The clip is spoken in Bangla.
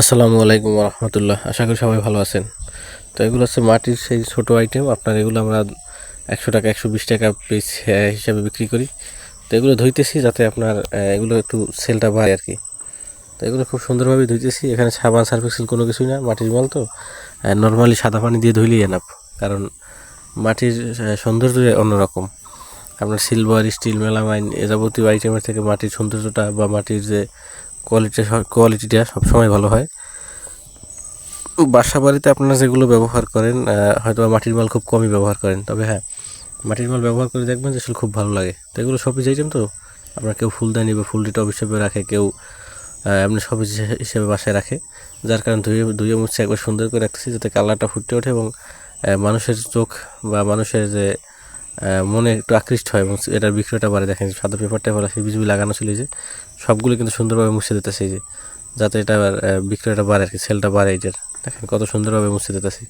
আসসালামু আলাইকুম রহমতুল্লাহ আশা করি সবাই ভালো আছেন। তো এগুলো হচ্ছে মাটির সেই ছোট আইটেম আপনার এগুলো আমরা একশো টাকা, একশো বিশ টাকা পিস হিসাবে বিক্রি করি। তো এগুলো ধুইতেছি যাতে আপনার এগুলো একটু সেলটা বাড়ে আর কি। তো এগুলো খুব সুন্দরভাবে ধুইতেছি। এখানে সাবান, সার্ফেক্সিল কোনো কিছুই না, মাটির মাল তো। নর্মালি সাদা পানি দিয়ে ধুইলেই এনাফ কারণ মাটির সৌন্দর্য অন্যরকম। আপনার সিলভার স্টিল মেলামাইন এ যাবতীয় আইটেমের থেকে মাটির সৌন্দর্যটা বা মাটির যে কোয়ালিটি কোয়ালিটিটা সবসময় ভালো হয়। বাসা বাড়িতে আপনারা যেগুলো ব্যবহার করেন হয়তো মাটির মাল খুব কমই ব্যবহার করেন, তবে হ্যাঁ মাটির মাল ব্যবহার করে দেখবেন যে আসলে খুব ভালো লাগে। তো এগুলো সবই চাইছেন তো? আপনার কেউ ফুলদানি বা ফুলটি টব হিসেবে রাখে, কেউ এমনি সবজি হিসেবে বাসায় রাখে। যার কারণে ধুয়ে ধুয়ে মুছে একবার সুন্দর করে রাখতেছি যাতে কালারটা ফুটে ওঠে এবং মানুষের চোখ বা মানুষের যে মনে একটু আকৃষ্ট হয় এবং এটার বিক্রয়টা বাড়ে। দেখেন সাদা পেপারটা বলা সেই বিজুবি লাগানো ছিল যে। সবগুলো কিন্তু সুন্দরভাবে মুছে দিতেছে যে, যাতে এটা বিক্রয়টা বাড়ে আর কি সেলটা বাড়ে এটার দেখেন কত সুন্দরভাবে মুছে দিতেছি।